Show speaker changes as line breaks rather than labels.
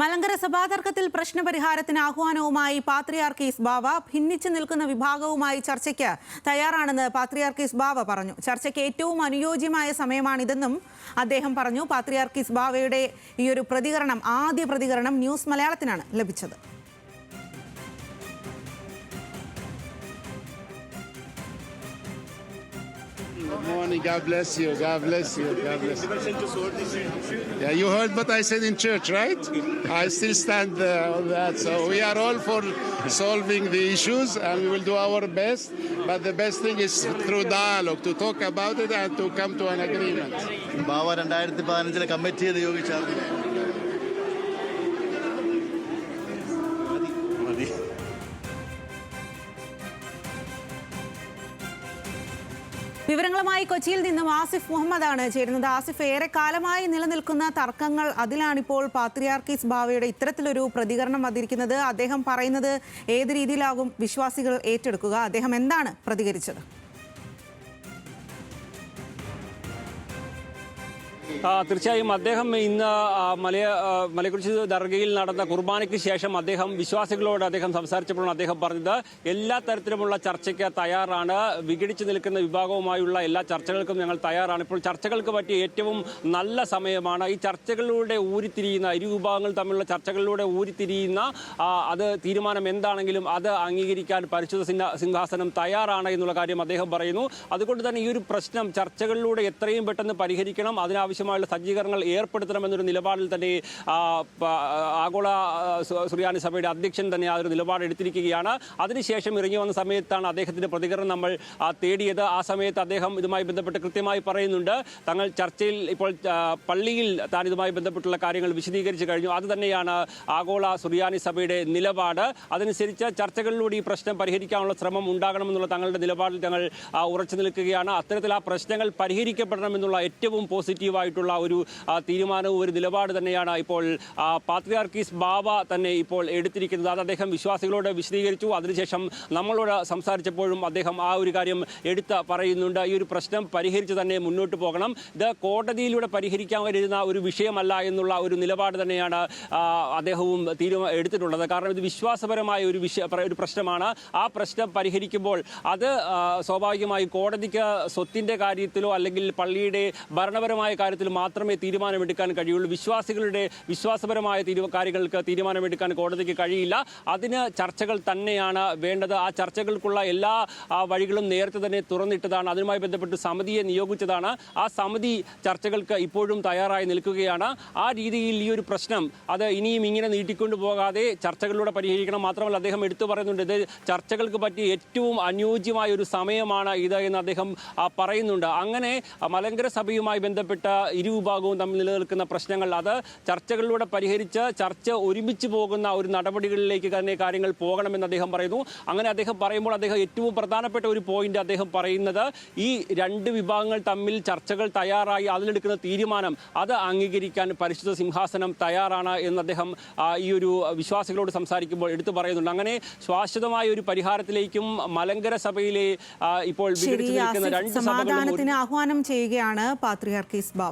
മലങ്കര സഭാതർക്കത്തിൽ പ്രശ്നപരിഹാരത്തിന് ആഹ്വാനവുമായി പാത്രിയാർക്കീസ് ബാവ ഭിന്നിച്ചു നിൽക്കുന്ന വിഭാഗവുമായി ചർച്ചയ്ക്ക് തയ്യാറാണെന്ന് പാത്രിയാർക്കീസ് ബാവ പറഞ്ഞു. ചർച്ചയ്ക്ക് ഏറ്റവും അനുയോജ്യമായ സമയമാണിതെന്നും അദ്ദേഹം പറഞ്ഞു. പാത്രിയാർക്കീസ് ബാവയുടെ ഈ ഒരു പ്രതികരണം ആദ്യ പ്രതികരണം ന്യൂസ് മലയാളത്തിനാണ് ലഭിച്ചത്.
morning. God bless you. God bless you. God bless you. Yeah, you heard what I said in church, right? I still stand uh, on that. So we are all for solving the issues, and we will do our best. But the best thing is through dialogue to talk about it and to come to an agreement.
ബാവ രണ്ടായിരത്തി പതിനഞ്ചിലെ കമ്മിറ്റിയെ നിയോഗിച്ചായിരുന്നു
വിവരങ്ങളുമായി കൊച്ചിയിൽ നിന്നും ആസിഫ് മുഹമ്മദാണ് ചേരുന്നത്. ആസിഫ് ഏറെ കാലമായി നിലനിൽക്കുന്ന തർക്കങ്ങൾ അതിലാണിപ്പോൾ പാത്രിയാർക്കീസ് ബാവയുടെ ഇത്തരത്തിലൊരു പ്രതികരണം വന്നിരിക്കുന്നത്. അദ്ദേഹം പറയുന്നത് ഏത് രീതിയിലാകും വിശ്വാസികൾ ഏറ്റെടുക്കുക. അദ്ദേഹം എന്താണ് പ്രതികരിച്ചത്?
തീർച്ചയായും അദ്ദേഹം ഇന്ന് മലയ ആ, ദർഗയിൽ നടന്ന കുർബാനയ്ക്ക് ശേഷം അദ്ദേഹം വിശ്വാസികളോട് അദ്ദേഹം സംസാരിച്ചപ്പോഴാണ് അദ്ദേഹം പറഞ്ഞത് എല്ലാ തരത്തിലുമുള്ള ചർച്ചയ്ക്ക് തയ്യാറാണ് വിഘടിച്ചു നിൽക്കുന്ന വിഭാഗവുമായുള്ള എല്ലാ ചർച്ചകൾക്കും ഞങ്ങൾ തയ്യാറാണ്. ഇപ്പോൾ ചർച്ചകൾക്ക് പറ്റിയ ഏറ്റവും നല്ല സമയമാണ്. ഈ ചർച്ചകളിലൂടെ ഊരിത്തിരിയുന്ന ഇരു വിഭാഗങ്ങൾ തമ്മിലുള്ള ചർച്ചകളിലൂടെ ഊരിത്തിരിയുന്ന അത് തീരുമാനം എന്താണെങ്കിലും അത് അംഗീകരിക്കാൻ പരിശുദ്ധ സിംഹാസനം തയ്യാറാണ് എന്നുള്ള കാര്യം അദ്ദേഹം പറയുന്നു. അതുകൊണ്ട് തന്നെ ഈ ഒരു പ്രശ്നം ചർച്ചകളിലൂടെ എത്രയും പെട്ടെന്ന് പരിഹരിക്കണം. അതിനാവശ്യമായുള്ള സജ്ജീകരണങ്ങൾ ഏർപ്പെടുത്തണമെന്നൊരു നിലപാടിൽ തന്നെ ആഗോള സുറിയാനി സഭയുടെ അധ്യക്ഷൻ തന്നെ ആ ഒരു നിലപാട് എടുത്തിരിക്കുകയാണ്. അതിനുശേഷം ഇറങ്ങി വന്ന സമയത്താണ് അദ്ദേഹത്തിന്റെ പ്രതികരണം നമ്മൾ തേടിയത്. ആ സമയത്ത് അദ്ദേഹം ഇതുമായി ബന്ധപ്പെട്ട് കൃത്യമായി പറയുന്നുണ്ട്. തങ്ങൾ ചർച്ചയിൽ ഇപ്പോൾ പള്ളിയിൽ താൻ ഇതുമായി ബന്ധപ്പെട്ടുള്ള കാര്യങ്ങൾ വിശദീകരിച്ചു കഴിഞ്ഞു. അത് തന്നെയാണ് ആഗോള സുറിയാനി സഭയുടെ നിലപാട്. അതനുസരിച്ച് ചർച്ചകളിലൂടെ ഈ പ്രശ്നം പരിഹരിക്കാനുള്ള ശ്രമം ഉണ്ടാകണമെന്നുള്ള തങ്ങളുടെ നിലപാടിൽ തങ്ങൾ ഉറച്ചു നിൽക്കുകയാണ്. അത്തരത്തിൽ ആ പ്രശ്നങ്ങൾ പരിഹരിക്കപ്പെടണമെന്നുള്ള ഏറ്റവും പോസിറ്റീവായിട്ടുള്ള ഒരു തീരുമാനവും ഒരു നിലപാട് തന്നെയാണ് ഇപ്പോൾ പാത്രിയാർക്കീസ് ബാബ തന്നെ ഇപ്പോൾ എടുത്തിരിക്കുന്നത്. അത് അദ്ദേഹം വിശ്വാസികളോട് വിശദീകരിച്ചു. അതിനുശേഷം നമ്മളോട് സംസാരിച്ചപ്പോഴും അദ്ദേഹം ആ ഒരു കാര്യം എടുത്ത് പറയുന്നുണ്ട്. ഈ ഒരു പ്രശ്നം പരിഹരിച്ച് തന്നെ മുന്നോട്ട് പോകണം. ഇത് കോടതിയിലൂടെ പരിഹരിക്കാൻ വരുന്ന ഒരു വിഷയമല്ല എന്നുള്ള ഒരു നിലപാട് തന്നെയാണ് അദ്ദേഹവും തീരുമാനം എടുത്തിട്ടുള്ളത്. കാരണം ഇത് വിശ്വാസപരമായ ഒരു വിഷയ ഒരു പ്രശ്നമാണ്. ആ പ്രശ്നം പരിഹരിക്കുമ്പോൾ അത് സ്വാഭാവികമായി കോടതിക്ക് സ്വത്തിന്റെ കാര്യത്തിലോ അല്ലെങ്കിൽ പള്ളിയുടെ ഭരണപരമായ കാര്യത്തിൽ മാത്രമേ തീരുമാനമെടുക്കാൻ കഴിയുള്ളൂ. വിശ്വാസികളുടെ വിശ്വാസപരമായ കാര്യങ്ങൾക്ക് തീരുമാനമെടുക്കാൻ കോടതിക്ക് കഴിയില്ല. അതിന് ചർച്ചകൾ തന്നെയാണ് വേണ്ടത്. ആ ചർച്ചകൾക്കുള്ള എല്ലാ വഴികളും നേരത്തെ തന്നെ തുറന്നിട്ടതാണ്. അതുമായി ബന്ധപ്പെട്ട് സമിതിയെ നിയോഗിച്ചതാണ്. ആ സമിതി ചർച്ചകൾക്ക് ഇപ്പോഴും തയ്യാറായി നിൽക്കുകയാണ്. ആ രീതിയിൽ ഈ ഒരു പ്രശ്നം അത് ഇനിയും ഇങ്ങനെ നീട്ടിക്കൊണ്ടു പോകാതെ ചർച്ചകളിലൂടെ പരിഹരിക്കണം മാത്രമല്ല അദ്ദേഹം എടുത്തു പറയുന്നുണ്ട്. ഇത് ചർച്ചകൾക്ക് പറ്റിയ ഏറ്റവും അനുയോജ്യമായ ഒരു സമയമാണ് ഇത് എന്ന് അദ്ദേഹം പറയുന്നുണ്ട്. അങ്ങനെ മലങ്കര സഭയുമായി ബന്ധപ്പെട്ട ഇരുവിഭാഗവും തമ്മിൽ നിലനിൽക്കുന്ന പ്രശ്നങ്ങൾ. അത് ചർച്ചകളിലൂടെ പരിഹരിച്ച് ചർച്ച ഒരുമിച്ച് പോകുന്ന ഒരു നടപടികളിലേക്ക് തന്നെ കാര്യങ്ങൾ പോകണമെന്ന് അദ്ദേഹം പറയുന്നു. അങ്ങനെ അദ്ദേഹം പറയുമ്പോൾ അദ്ദേഹം ഏറ്റവും പ്രധാനപ്പെട്ട ഒരു പോയിന്റ് അദ്ദേഹം പറയുന്നത് ഈ രണ്ട് വിഭാഗങ്ങൾ തമ്മിൽ ചർച്ചകൾ തയ്യാറായി അതിലെടുക്കുന്ന തീരുമാനം അത് അംഗീകരിക്കാൻ പരിശുദ്ധ സിംഹാസനം തയ്യാറാണ് എന്ന് അദ്ദേഹം ഈ ഒരു വിശ്വാസികളോട് സംസാരിക്കുമ്പോൾ എടുത്തു പറയുന്നുണ്ട്. അങ്ങനെ ശാശ്വതമായ ഒരു പരിഹാരത്തിലേക്കും മലങ്കര സഭയിലെ ഇപ്പോൾ രണ്ട്
സമാധാനത്തിന് ആഹ്വാനം ചെയ്യുകയാണ് പാത്രിയാർക്കീസ് ബാവ